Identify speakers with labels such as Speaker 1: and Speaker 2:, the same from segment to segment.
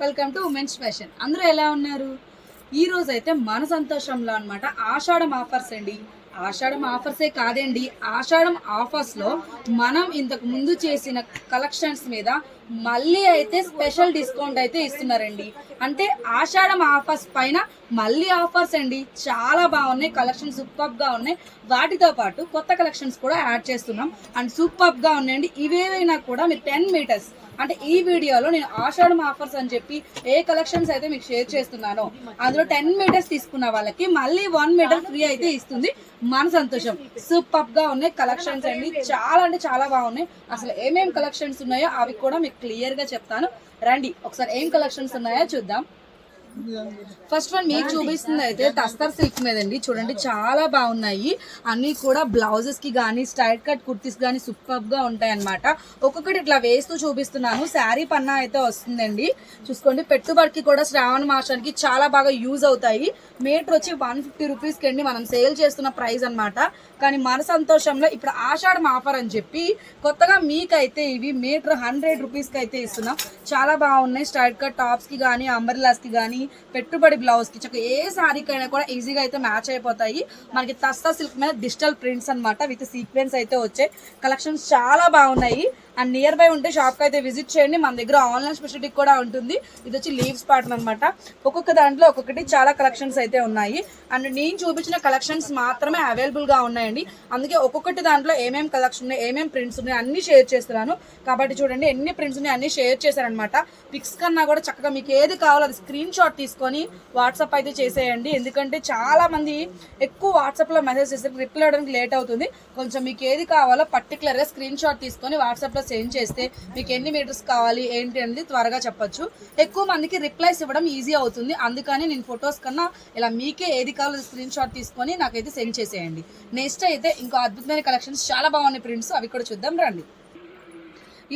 Speaker 1: Welcome to women's fashion. అందరూ ఎలా ఉన్నారు? ఈరోజు అయితే మన సంతోషంలో అనమాట ఆషాఢం ఆఫర్స్ అండి. ఆషాఢం ఆఫర్సే కాదండి. ఆషాఢం ఆఫర్స్లో మనం ఇంతకు ముందు చేసిన కలెక్షన్స్ మీద మళ్ళీ అయితే స్పెషల్ డిస్కౌంట్ అయితే ఇస్తున్నారండి. అంటే ఆషాఢం ఆఫర్స్ పైన మళ్ళీ ఆఫర్స్ అండి. చాలా బాగున్నాయి. కలెక్షన్స్ సూపర్గా ఉన్నాయి. వాటితో పాటు కొత్త కలెక్షన్స్ కూడా యాడ్ చేస్తున్నాం. అండ్ సూపర్గా ఉన్నాయండి. ఇవేవైనా కూడా మీరు టెన్ మీటర్స్ అంటే ఈ వీడియోలో నేను ఆషాఢం ఆఫర్స్ అని చెప్పి ఏ కలెక్షన్స్ అయితే మీకు షేర్ చేస్తున్నానో అందులో టెన్ మీటర్స్ తీసుకున్న వాళ్ళకి మళ్ళీ వన్ మీటర్ ఫ్రీ అయితే ఇస్తుంది. మన సంతోషం. సూపర్గా ఉన్నాయి కలెక్షన్స్ అండి. చాలా అంటే చాలా బాగున్నాయి. అసలు ఏమేమి కలెక్షన్స్ ఉన్నాయో అవి కూడా మీకు క్లియర్గా చెప్తాను. రండి ఒకసారి ఏం కలెక్షన్స్ ఉన్నాయో చూద్దాం. ఫస్ట్ వన్ మీకు చూపిస్తుంది అయితే తస్తర్ సిల్క్ మీద అండి చూడండి చాలా బాగున్నాయి. అన్ని కూడా బ్లౌజెస్కి కానీ స్టైట్ కట్ కుర్తీస్ కానీ సూపర్గా ఉంటాయి అనమాట ఒక్కొక్కటి ఇట్లా వేస్తూ చూపిస్తున్నాను. శారీ పన్నా అయితే వస్తుందండి. చూసుకోండి పెట్టుబడికి కూడా శ్రావణ మాసానికి చాలా బాగా యూజ్ అవుతాయి. మీటర్ వచ్చి వన్ ఫిఫ్టీ రూపీస్ కండి మనం సేల్ చేస్తున్న ప్రైస్ అన్నమాట. కానీ మన సంతోషంలో ఇప్పుడు ఆషాఢం ఆఫర్ అని చెప్పి కొత్తగా మీకైతే ఇవి మీటర్ హండ్రెడ్ రూపీస్కి అయితే ఇస్తున్నాం. చాలా బాగున్నాయి. స్టైట్ కట్ టాప్స్కి కానీ అంబర్లాస్కి కానీ పెట్టుబడి బ్లౌజ్కి చక్క ఏ శారీకైనా కూడా ఈజీగా అయితే మ్యాచ్ అయిపోతాయి. మనకి తస్తా సిల్క్ మీద డిజిటల్ ప్రింట్స్ అన్నమాట విత్ సీక్వెన్స్ అయితే వచ్చాయి. కలెక్షన్స్ చాలా బాగున్నాయి. అండ్ నియర్ బై ఉంటే షాప్కి అయితే విజిట్ చేయండి. మన దగ్గర ఆన్లైన్ స్పెషాలిటీ కూడా ఉంటుంది. ఇది వచ్చి లీవ్స్ ప్యాటర్న్ అనమాట ఒక్కొక్క దాంట్లో ఒక్కొక్కటి చాలా కలెక్షన్స్ అయితే ఉన్నాయి. అండ్ నేను చూపించిన కలెక్షన్స్ మాత్రమే అవైలబుల్గా ఉన్నాయండి. అందుకే ఒక్కొక్కటి దాంట్లో ఏమేమి కలెక్షన్ ఉన్నాయి ఏమేమి ప్రింట్స్ ఉన్నాయి అన్ని షేర్ చేస్తున్నాను. కాబట్టి చూడండి ఎన్ని ప్రింట్స్ ఉన్నాయి అన్ని షేర్ చేశారనమాట పిక్స్ కన్నా కూడా చక్కగా మీకు ఏది కావాలో అది స్క్రీన్ షాట్ తీసుకొని వాట్సాప్ అయితే చేసేయండి. ఎందుకంటే చాలా మంది ఎక్కువ వాట్సాప్లో మెసేజ్ చేసే రిప్లై అవ్వడానికి లేట్ అవుతుంది. కొంచెం మీకు ఏది కావాలో పర్టికులర్గా స్క్రీన్ షాట్ తీసుకొని వాట్సాప్లో సెండ్ చేస్తే మీకు ఎన్ని మీటర్స్ కావాలి ఏంటి అనేది త్వరగా చెప్పొచ్చు. ఎక్కువ మందికి రిప్లైస్ ఇవ్వడం ఈజీ అవుతుంది. అందుకని నేను ఫొటోస్ కన్నా ఇలా మీకే ఏది కావాలో స్క్రీన్ షాట్ తీసుకొని నాకైతే సెండ్ చేసేయండి. నెక్స్ట్ అయితే ఇంకో అద్భుతమైన కలెక్షన్స్ చాలా బాగున్నాయి ప్రింట్స్ అవి కూడా చూద్దాం రండి.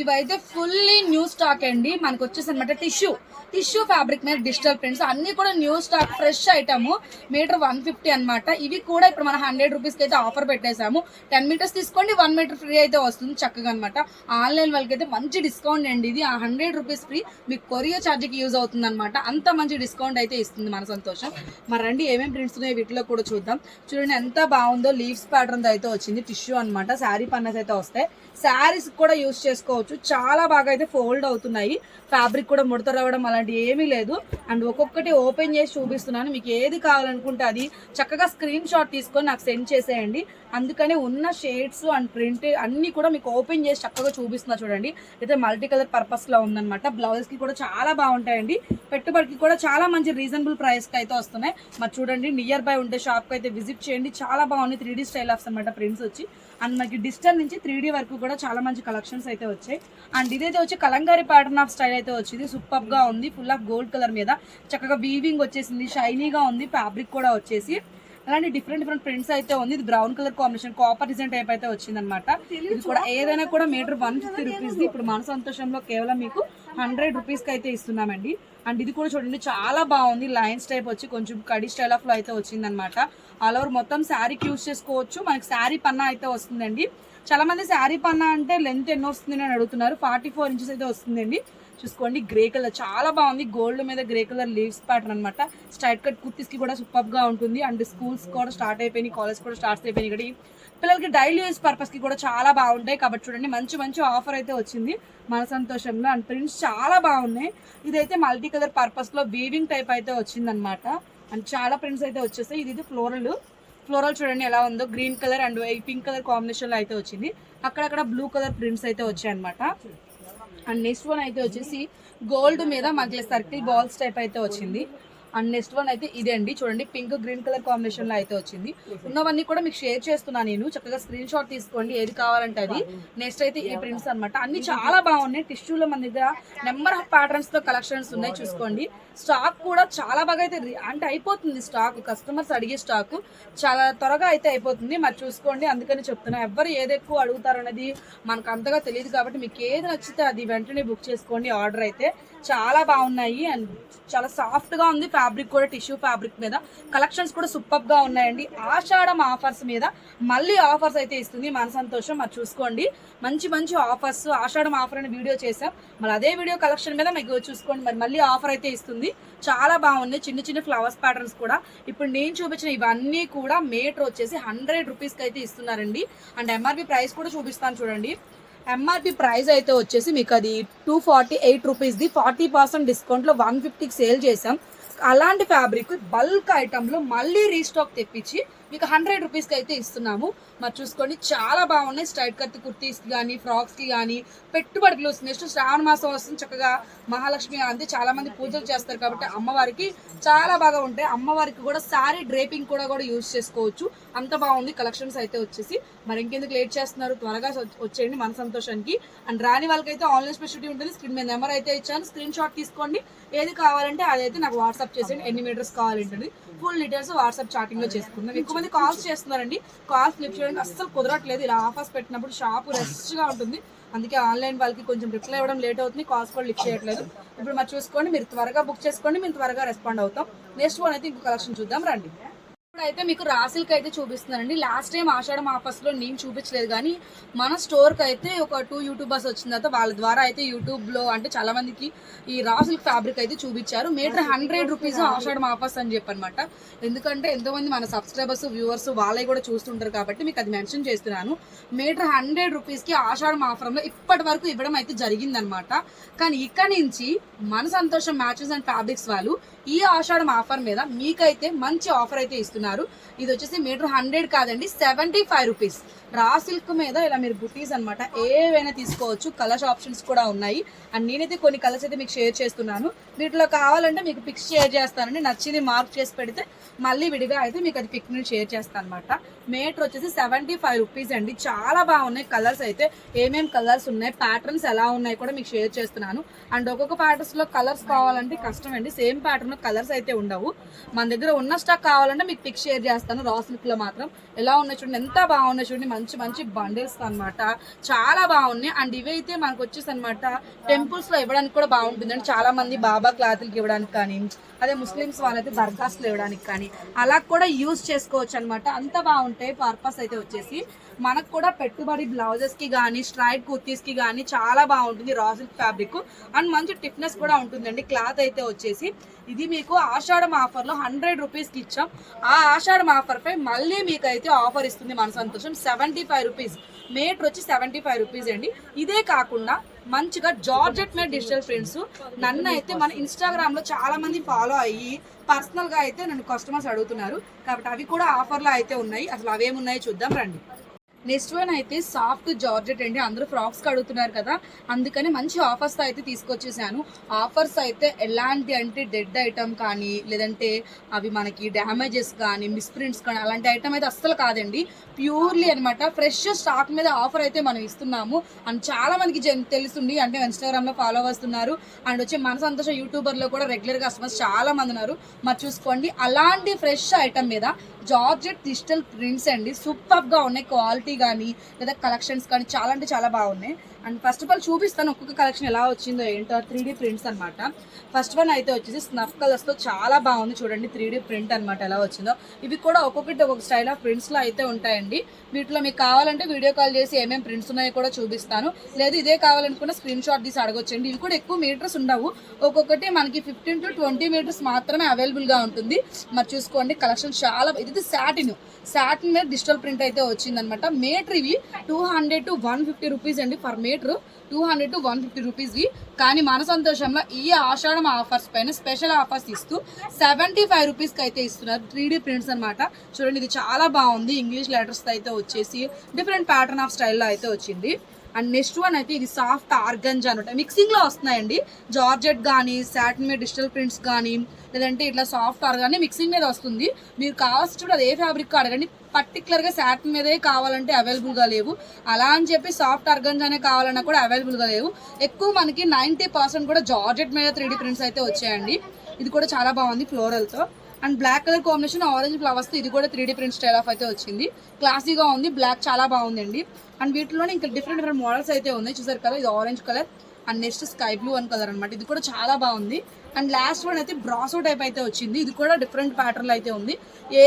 Speaker 1: ఇవైతే ఫుల్లీ న్యూ స్టాక్ అండి. మనకు వచ్చేసి అనమాట టిష్యూ టిష్యూ ఫ్యాబ్రిక్ మీద డిజిటల్ ప్రింట్స్ అన్ని కూడా new stock fresh item metre one fifty అనమాట ఇవి కూడా ఇప్పుడు మనం హండ్రెడ్ రూపీస్కి అయితే ఆఫర్ పెట్టేశాము. టెన్ మీటర్స్ తీసుకోండి వన్ మీటర్ ఫ్రీ అయితే వస్తుంది చక్కగా అనమాట ఆన్లైన్ వాళ్ళకి అయితే మంచి డిస్కౌంట్ అండి ఇది. ఆ హండ్రెడ్ రూపీస్ ఫ్రీ మీకు కొరియర్ ఛార్జ్కి యూజ్ అవుతుంది అనమాట అంత మంచి డిస్కౌంట్ అయితే ఇస్తుంది మన సంతోషం. మరి రండి ఏమేమి ప్రింట్స్ ఉన్నాయి వీటిలో కూడా చూద్దాం. చూడండి ఎంత బాగుందో లీవ్స్ ప్యాటర్న్ అయితే వచ్చింది. టిష్యూ అనమాట శారీ పన్నెస్ అయితే వస్తాయి. శారీస్ కూడా యూస్ చేసుకోవచ్చు. చాలా బాగా అయితే ఫోల్డ్ అవుతున్నాయి. ఫ్యాబ్రిక్ కూడా ముడత రావడం అలాంటి ఏమీ లేదు. అండ్ ఒక్కొక్కటి ఓపెన్ చేసి చూపిస్తున్నాను. మీకు ఏది కావాలనుకుంటే అది చక్కగా స్క్రీన్ షాట్ తీసుకొని నాకు సెండ్ చేసేయండి. అందుకని ఉన్న షేడ్స్ అండ్ ప్రింట్ అన్నీ కూడా మీకు ఓపెన్ చేసి చక్కగా చూపిస్తున్నా చూడండి. అయితే మల్టీ కలర్ పర్పస్లో ఉందనమాట బ్లౌజ్కి కూడా చాలా బాగుంటాయండి. పెట్టుబడికి కూడా చాలా మంచి రీజనబుల్ ప్రైస్కి అయితే వస్తున్నాయి. మరి చూడండి నియర్ బై ఉండే షాప్కి అయితే విజిట్ చేయండి. చాలా బాగున్నాయి. త్రీ డీ స్టైల్ ఆఫ్స్ అనమాట ప్రింట్స్ వచ్చి. అండ్ మనకి డిజిటల్ నుంచి త్రీ వరకు కూడా చాలా మంచి కలెక్షన్స్ అయితే వచ్చాయి. అండ్ ఇదైతే వచ్చి కలంకారీ ప్యాటర్న్ ఆఫ్ స్టైల్ అయితే వచ్చింది. సూపర్గా ఉంది ఫుల్ ఆఫ్ గోల్డ్ కలర్ మీద. చక్కగా వీవింగ్ వచ్చేసింది షైనీగా ఉంది ఫ్యాబ్రిక్ కూడా వచ్చేసి. అలాంటి డిఫరెంట్ డిఫరెంట్ ప్రింట్స్ అయితే ఉంది. ఇది brown colour combination copper design type అయితే వచ్చింది అనమాట ఇది కూడా ఏదైనా కూడా మీటర్ వన్ ఫిఫ్టీ రూపీస్ ఇప్పుడు మన సంతోషంలో కేవలం మీకు హండ్రెడ్ రూపీస్కి అయితే ఇస్తున్నామండి. అండ్ ఇది కూడా చూడండి చాలా బాగుంది. లైన్స్ టైప్ వచ్చి కొంచెం కడి స్టైల్ ఆఫ్లో అయితే వచ్చింది అనమాట ఆల్ ఓవర్ మొత్తం శారీకి యూస్ చేసుకోవచ్చు. మనకి శారీ పన్నా అయితే వస్తుందండి. చాలా మంది శారీ పన్నా అంటే లెంత్ ఎన్నో వస్తుంది అని అడుగుతున్నారు. ఫార్టీ ఫోర్ ఇంచెస్ అయితే వస్తుందండి. చూసుకోండి. గ్రే కలర్ చాలా బాగుంది. గోల్డ్ మీద గ్రే కలర్ లీవ్స్ ప్యాటర్న్ అనమాట స్ట్రైట్ కట్ కుర్తీస్కి కూడా సూపర్గా ఉంటుంది. అండ్ స్కూల్స్ కూడా స్టార్ట్ అయిపోయినాయి. కాలేజ్ కూడా స్టార్ట్ అయిపోయినాయి ఇక్కడ. పిల్లలకి డైలీ యూస్ పర్పస్కి కూడా చాలా బాగుంటాయి. కాబట్టి చూడండి మంచి మంచి ఆఫర్ అయితే వచ్చింది. మన సంతోషంలో. అండ్ ప్రింట్స్ చాలా బాగున్నాయి. ఇదైతే మల్టీ కలర్ పర్పస్లో వీవింగ్ టైప్ అయితే వచ్చిందనమాట అండ్ చాలా ప్రింట్స్ అయితే వచ్చేస్తాయి ఇది ఇది ఫ్లోరల్ ఫ్లోరల్ చూడండి ఎలా ఉందో. Green colour and pink colour కాంబినేషన్లో అయితే వచ్చింది. అక్కడక్కడ బ్లూ కలర్ ప్రింట్స్ అయితే వచ్చాయి అనమాట అండ్ నెక్స్ట్ వన్ అయితే వచ్చేసి గోల్డ్ మీద మనకి సర్కిల్ బాల్స్ టైప్ అయితే వచ్చింది. అండ్ నెక్స్ట్ వన్ అయితే ఇదే అండి. చూడండి పింక్ గ్రీన్ కలర్ కాంబినేషన్లో అయితే వచ్చింది. ఉన్నవన్నీ కూడా మీకు షేర్ చేస్తున్నాను నేను. చక్కగా స్క్రీన్ షాట్ తీసుకోండి ఏది కావాలంటే అది. నెక్స్ట్ అయితే ఈ ప్రింట్స్ అన్నమాట. అన్ని చాలా బాగున్నాయి. టిష్యూలో మన దగ్గర నెంబర్ ఆఫ్ ప్యాటర్న్స్తో కలెక్షన్స్ ఉన్నాయి చూసుకోండి. స్టాక్ కూడా చాలా బాగా అయితే అంటే అయిపోతుంది స్టాక్. కస్టమర్స్ అడిగే స్టాక్ చాలా త్వరగా అయితే అయిపోతుంది. మరి చూసుకోండి. అందుకని చెప్తున్నా ఎవరు ఏది ఎక్కువ అడుగుతారనేది మనకు అంతగా తెలియదు కాబట్టి మీకు ఏది నచ్చితే అది వెంటనే బుక్ చేసుకోండి. ఆర్డర్ అయితే చాలా బాగున్నాయి. అండ్ చాలా సాఫ్ట్గా ఉంది ఫ్యాబ్రిక్ కూడా టిష్యూ ఫ్యాబ్రిక్ మీద. కలెక్షన్స్ కూడా సూపర్గా ఉన్నాయండి. ఆషాఢం ఆఫర్స్ మీద మళ్ళీ ఆఫర్స్ అయితే ఇస్తుంది. మన సంతోషం. మరి చూసుకోండి. మంచి మంచి ఆఫర్స్. ఆషాఢం ఆఫర్ అనే వీడియో చేసాం మరి అదే వీడియో కలెక్షన్ మీద మీకు చూసుకోండి. మరి మళ్ళీ ఆఫర్ అయితే ఇస్తుంది. చాలా బాగున్నాయి. చిన్న చిన్న ఫ్లవర్స్ ప్యాటర్న్స్ కూడా. ఇప్పుడు నేను చూపించిన ఇవన్నీ కూడా మీటర్ వచ్చేసి హండ్రెడ్ రూపీస్కి అయితే ఇస్తున్నారండి. అండ్ ఎంఆర్పి ప్రైస్ కూడా చూపిస్తాను చూడండి. ఎంఆర్పి ప్రైస్ అయితే వచ్చేసి మీకు అది టూ ఫార్టీ ఎయిట్ రూపీస్ది ఫార్టీ పర్సెంట్ డిస్కౌంట్లో వన్ ఫిఫ్టీకి సేల్ చేసాం అలాంటి ఫ్యాబ్రిక్ బల్క్ ఐటెంలో మళ్ళీ రీస్టాక్ తెప్పించి మీకు హండ్రెడ్ రూపీస్కి అయితే ఇస్తున్నాము. మరి చూసుకోండి చాలా బాగున్నాయి. స్ట్రైట్ కట్ కుర్తీస్కి కానీ ఫ్రాక్స్కి కానీ పెట్టుబడులు నెక్స్ట్ శ్రావణ మాసం వస్తుంది చక్కగా. మహాలక్ష్మి అంతే చాలా మంది పూజలు చేస్తారు కాబట్టి అమ్మవారికి చాలా బాగా ఉంటాయి. అమ్మవారికి కూడా సారీ డ్రేపింగ్ కూడా కూడా యూజ్ చేసుకోవచ్చు. అంత బాగుంది. కలెక్షన్స్ అయితే వచ్చేసి. మరి ఇంకెందుకు లేట్ చేస్తున్నారు? త్వరగా వచ్చేయండి మన సంతోషానికి. అండ్ రాని వాళ్ళకైతే ఆన్లైన్ స్పెషాలిటీ ఉంటుంది. స్క్రీన్ మీద నెంబర్ అయితే ఇచ్చాను. స్క్రీన్ షాట్ తీసుకోండి. ఏది కావాలంటే అదైతే నాకు వాట్సాప్ చేసేయండి. ఎన్ని మీటర్స్ కావాలంటుంది. ఫుల్ డీటెయిల్స్ వాట్సాప్ చాటింగ్లో చేసుకుందాం. ఎక్కువ మంది కాల్స్ చేస్తున్నారండి. కాల్స్ లిఫ్ట్ చేయడానికి అస్సలు కుదరట్లేదు. ఇలా ఆఫర్స్ పెట్టినప్పుడు షాప్ రెస్ట్గా ఉంటుంది. అందుకే ఆన్లైన్ వాళ్ళకి కొంచెం రిప్లై ఇవ్వడం లేట్ అవుతుంది. కాల్స్ కూడా లిఫ్ట్ చేయట్లేదు. ఇప్పుడు మరి చూసుకోండి. మీరు త్వరగా బుక్ చేసుకోండి. మేము త్వరగా రెస్పాండ్ అవుతాం. నెక్స్ట్ వన్ అయితే ఇంకో కలెక్షన్ చూద్దాం. రండి. ఇప్పుడైతే మీకు రాసిల్కి అయితే చూపిస్తున్నానండి. లాస్ట్ టైం ఆషాఢం ఆఫర్స్లో నేను చూపించలేదు కానీ మన స్టోర్కి అయితే ఒక టూ యూట్యూబర్స్ వచ్చిన తర్వాత వాళ్ళ ద్వారా అయితే యూట్యూబ్లో అంటే చాలా మందికి ఈ రాసిల్క్ ఫ్యాబ్రిక్ అయితే చూపించారు. Metre hundred rupees Ashadham offers అని చెప్పనమాట ఎందుకంటే ఎంతో మంది మన సబ్స్క్రైబర్స్ వ్యూవర్స్ వాళ్ళే కూడా చూస్తుంటారు కాబట్టి మీకు అది మెన్షన్ చేస్తున్నాను. మీటర్ హండ్రెడ్ రూపీస్కి ఆషాఢం ఆఫర్లో ఇప్పటి వరకు ఇవ్వడం అయితే జరిగిందనమాట కానీ ఇక్కడ నుంచి మన సంతోషం మ్యాచెస్ అండ్ ఫ్యాబ్రిక్స్ వాళ్ళు ఈ ఆషాఢం ఆఫర్ మీద మీకైతే మంచి ఆఫర్ అయితే ఇస్తున్నారు. ఇది వచ్చేసి మీటర్ హండ్రెడ్ కాదండి seventy five rupees. Raw silk మీద ఇలా మీరు బుటీస్ అన్నమాట ఏవైనా తీసుకోవచ్చు. కలర్స్ ఆప్షన్స్ కూడా ఉన్నాయి. అండ్ నేనైతే కొన్ని కలర్స్ అయితే మీకు షేర్ చేస్తున్నాను. వీటిలో కావాలంటే మీకు పిక్స్ షేర్ చేస్తానండి. నచ్చింది మార్క్ చేసి పెడితే మళ్ళీ విడిగా అయితే మీకు అది పిక్ నేను షేర్ చేస్తాను అనమాట మీటర్ వచ్చేసి సెవెంటీ ఫైవ్ రూపీస్ అండి. చాలా బాగున్నాయి కలర్స్ అయితే. ఏమేం కలర్స్ ఉన్నాయి? ప్యాటర్న్స్ ఎలా ఉన్నాయి కూడా మీకు షేర్ చేస్తున్నాను. అండ్ ఒక్కొక్క ప్యాటర్న్స్లో కలర్స్ కావాలంటే కష్టం అండి. సేమ్ ప్యాటర్న్ కలర్స్ అయితే ఉండవు. మన దగ్గర ఉన్న స్టాక్ కావాలంటే మీకు పిక్ షేర్ చేస్తాను. రా సిల్క్ మాత్రం. ఎలా ఉన్నాయి చూడండి. ఎంత బాగున్నాయి చూడండి. మంచి మంచి బండిల్స్ అన్నమాట. చాలా బాగున్నాయి. అండ్ ఇవైతే మనకు వచ్చేసి అనమాట టెంపుల్స్లో ఇవ్వడానికి కూడా బాగుంటుంది అండి. చాలా మంది బాబా క్లాతులకి ఇవ్వడానికి కానీ అదే ముస్లిమ్స్ వాళ్ళైతే దర్గాస్లు ఇవ్వడానికి కానీ అలా కూడా యూజ్ చేసుకోవచ్చు అనమాట అంత బాగుంటుంది బాగుంటాయి పర్పస్ అయితే వచ్చేసి మనకు కూడా పెట్టుబడి బ్లౌజెస్కి కానీ స్ట్రైట్ కుర్తీస్కి కానీ చాలా బాగుంటుంది రా సిల్క్ ఫ్యాబ్రిక్ అండ్ మంచి టిఫ్నెస్ కూడా ఉంటుందండి. క్లాత్ అయితే వచ్చేసి ఇది మీకు ఆషాఢం ఆఫర్లో హండ్రెడ్ రూపీస్కి ఇచ్చాం. ఆ ఆషాఢం ఆఫర్ పై మళ్ళీ మీకు అయితే ఆఫర్ ఇస్తుంది మన సంతోషం సెవెంటీ ఫైవ్ రూపీస్ మీటర్ వచ్చి సెవెంటీ ఫైవ్ రూపీస్ అండి. ఇదే కాకుండా మంచిగా జార్జెట్ మీద డిజిటల్ ఫ్రెండ్స్ నన్ను అయితే మన ఇన్స్టాగ్రామ్లో చాలా మంది ఫాలో అయ్యి పర్సనల్గా అయితే నన్ను కస్టమర్స్ అడుగుతున్నారు. కాబట్టి అవి కూడా ఆఫర్లో అయితే ఉన్నాయి. అసలు అవేమున్నాయో చూద్దాం రండి. నెక్స్ట్ వన్ అయితే సాఫ్ట్ జార్జెట్ అండి. అందరూ ఫ్రాక్స్ అడుగుతున్నారు కదా. అందుకని మంచి ఆఫర్స్ అయితే తీసుకొచ్చేసాను. ఆఫర్స్ అయితే ఎలాంటి అంటే డెడ్ ఐటమ్ కానీ లేదంటే అవి మనకి డ్యామేజెస్ కానీ మిస్ప్రింట్స్ కానీ అలాంటి ఐటమ్ అయితే అస్సలు కాదండి. ప్యూర్లీ అనమాట ఫ్రెష్ స్టాక్ మీద ఆఫర్ అయితే మనం ఇస్తున్నాము. అండ్ చాలా మందికి తెలుస్తుంది అంటే ఇన్స్టాగ్రామ్లో ఫాలో అవుతున్నారు అండ్ వచ్చి మన సంతోషం యూట్యూబర్లో కూడా రెగ్యులర్ కస్టమర్స్ చాలా మంది ఉన్నారు. మరి చూసుకోండి. అలాంటి ఫ్రెష్ ఐటమ్ మీద జార్జెట్ డిజిటల్ ప్రింట్స్ అండి. సూపర్గా ఉన్నాయి. క్వాలిటీ కానీ లేదా కలెక్షన్స్ కానీ చాలా అంటే చాలా బాగున్నాయి. అండ్ ఫస్ట్ ఆఫ్ ఆల్ చూపిస్తాను ఒక్కొక్క కలెక్షన్ ఎలా వచ్చిందో ఏంటో త్రీ డీ ప్రింట్స్ అనమాట ఫస్ట్ వన్ అయితే వచ్చేసి స్నఫ్ కలర్స్తో చాలా బాగుంది చూడండి త్రీ డీ ప్రింట్ అనమాట ఎలా వచ్చిందో. ఇవి కూడా ఒక్కొక్కటి ఒక్కొక్క స్టైల్ ఆఫ్ ప్రింట్స్లో అయితే ఉంటాయండి. వీటిలో మీకు కావాలంటే వీడియో కాల్ చేసి ఏమేమి ప్రింట్స్ ఉన్నాయో కూడా చూపిస్తాను. లేదు ఇదే కావాలనుకున్న స్క్రీన్ షాట్ తీసి అడగొచ్చండి. ఇవి కూడా ఎక్కువ మీటర్స్ ఉండవు. ఒక్కొక్కటి మనకి ఫిఫ్టీన్ టు ట్వంటీ మీటర్స్ మాత్రమే అవైలబుల్గా ఉంటుంది. మరి చూసుకోండి కలెక్షన్ చాలా ఇది సాటిన్. సాటిన్ మీద డిజిటల్ ప్రింట్ అయితే వచ్చిందనమాట మీటర్ ఇవి two hundred to one fifty rupees అండి per metre. Two hundred to one fifty రూపీస్వి కానీ మన సంతోషంలో ఈ ఆషాఢం ఆఫర్స్ పైన స్పెషల్ ఆఫర్స్ ఇస్తూ సెవెంటీ ఫైవ్ రూపీస్కి అయితే ఇస్తున్నారు. త్రీ డీ ప్రింట్స్ అనమాట చూడండి ఇది చాలా బాగుంది. ఇంగ్లీష్ లెటర్స్ అయితే వచ్చేసి డిఫరెంట్ ప్యాటర్న్ ఆఫ్ స్టైల్లో అయితే వచ్చింది. అండ్ నెక్స్ట్ వన్ అయితే ఇది సాఫ్ట్ ఆర్గంజ్ అనమాట మిక్సింగ్లో వస్తున్నాయండి. జార్జెట్ కానీ సాటిన్ మీద డిజిటల్ ప్రింట్స్ కానీ లేదంటే ఇట్లా సాఫ్ట్ ఆర్గాని మిక్సింగ్ మీద వస్తుంది. మీరు కావాల్సిన అది ఏ ఫ్యాబ్రిక్ అడగండి. పర్టికులర్గా శాటిన్ మీదే కావాలంటే అవైలబుల్గా లేవు. అలా అని చెప్పి సాఫ్ట్ ఆర్గంజ్ అనే కావాలన్నా కూడా అవైలబుల్గా లేవు. ఎక్కువ మనకి నైంటీ పర్సెంట్ కూడా జార్జెట్ మీద త్రీ ప్రింట్స్ అయితే వచ్చాయండి. ఇది కూడా చాలా బాగుంది ఫ్లోరల్తో and black colour combination orange flowers ఇది కూడా three D print style of అయితే వచ్చింది. క్లాసీగా ఉంది బ్లాక్ చాలా బాగుందండి. అండ్ వీటిలోనే ఇంకా డిఫరెంట్ డిఫరెంట్ మోడల్స్ అయితే ఉన్నాయి. చూసారు కదా ఇది orange colour and next sky blue అని కలర్ అనమాట ఇది కూడా చాలా బాగుంది. అండ్ లాస్ట్ వన్ అయితే బ్రాసో టైప్ అయితే వచ్చింది. ఇది కూడా డిఫరెంట్ ప్యాటర్న్లో అయితే ఉంది.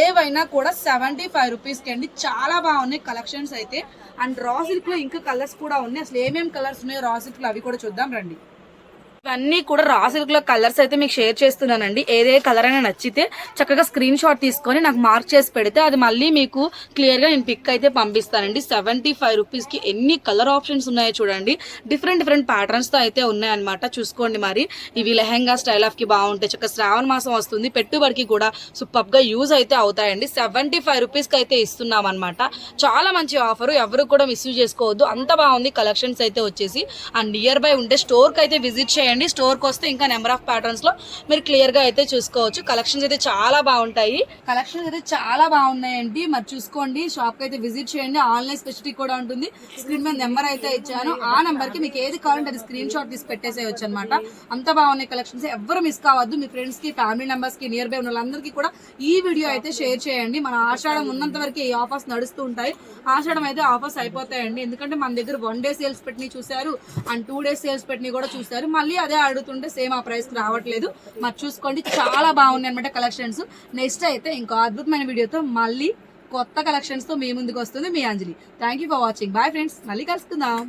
Speaker 1: ఏవైనా కూడా సెవెంటీ ఫైవ్ రూపీస్కి అండి. చాలా బాగున్నాయి కలెక్షన్స్ అయితే. అండ్ రా సిల్క్లో ఇంకా కలర్స్ కూడా ఉన్నాయి. అసలు ఏమేమి కలర్స్ ఉన్నాయో రా సిల్క్లో అవి కూడా చూద్దాం రండి. ఇవన్నీ కూడా రా సిల్క్లో కలర్స్ అయితే మీకు షేర్ చేస్తున్నానండి. ఏదే కలర్ అయినా నచ్చితే చక్కగా స్క్రీన్ షాట్ తీసుకొని నాకు మార్క్ చేసి పెడితే అది మళ్ళీ మీకు క్లియర్గా నేను పిక్ అయితే పంపిస్తానండి. సెవెంటీ ఫైవ్ రూపీస్కి ఎన్ని కలర్ ఆప్షన్స్ ఉన్నాయో చూడండి. డిఫరెంట్ డిఫరెంట్ ప్యాటర్న్స్తో అయితే ఉన్నాయన్నమాట. చూసుకోండి మరి. ఇవి లెహెంగా స్టైల్ ఆఫ్కి బాగుంటాయి. చక్కగా శ్రావణ మాసం వస్తుంది. పెట్టుబడికి కూడా సూపర్గా యూజ్ అయితే అవుతాయండి. సెవెంటీ ఫైవ్ రూపీస్కి అయితే ఇస్తున్నాం అనమాట చాలా మంచి ఆఫర్ ఎవరు కూడా మిస్యూజ్ చేసుకోవద్దు. అంత బాగుంది. కలెక్షన్స్ అయితే వచ్చేసి. అండ్ నియర్ బై ఉంటే స్టోర్కి అయితే విజిట్ చేయండి. స్టోర్కి వస్తే ఇంకా నెంబర్ ఆఫ్ ప్యాటర్న్స్లో మీరు క్లియర్గా అయితే చూసుకోవచ్చు. కలెక్షన్స్ అయితే చాలా బాగుంటాయి. కలెక్షన్స్ అయితే చాలా బాగున్నాయండి. మరి చూసుకోండి. షాప్కి అయితే విజిట్ చేయండి. ఆన్లైన్ స్పెసిఫిటీ కూడా ఉంటుంది. స్క్రీన్ మీద నెంబర్ అయితే ఇచ్చాను. ఆ నెంబర్కి మీకు ఏది కావాలంటే అది స్క్రీన్ షాట్ తీసి పెట్టేసేయచ్చు అనమాట అంత బాగున్నాయి కలెక్షన్స్ ఎవరు మిస్ కావద్దు. మీ ఫ్రెండ్స్కి ఫ్యామిలీ మెంబర్స్కి నియర్ బై ఉన్న వాళ్ళందరికీ కూడా ఈ వీడియో అయితే షేర్ చేయండి. మన ఆషాఢం ఉన్నంత వరకు ఈ ఆఫర్స్ నడుస్తూ ఉంటాయి. ఆషాఢం అయితే ఆఫర్స్ అయిపోతాయండి. ఎందుకంటే మన దగ్గర వన్ డే సేల్స్ పెట్టినవి చూసారు అండ్ టూ డేస్ సేల్స్ పెట్టినవి కూడా చూసారు మళ్ళీ అదే అడుగుతుంటే సేమ్ ఆ ప్రైస్ రావట్లేదు. మరి చూసుకోండి చాలా బాగున్నాయి అనమాట కలెక్షన్స్. నెక్స్ట్ అయితే ఇంకో అద్భుతమైన వీడియోతో మళ్ళీ కొత్త కలెక్షన్స్తో మీ ముందుకు వస్తుంది మీ Anjali. Thank you for watching bye friends మళ్ళీ కలుసుకుందాం.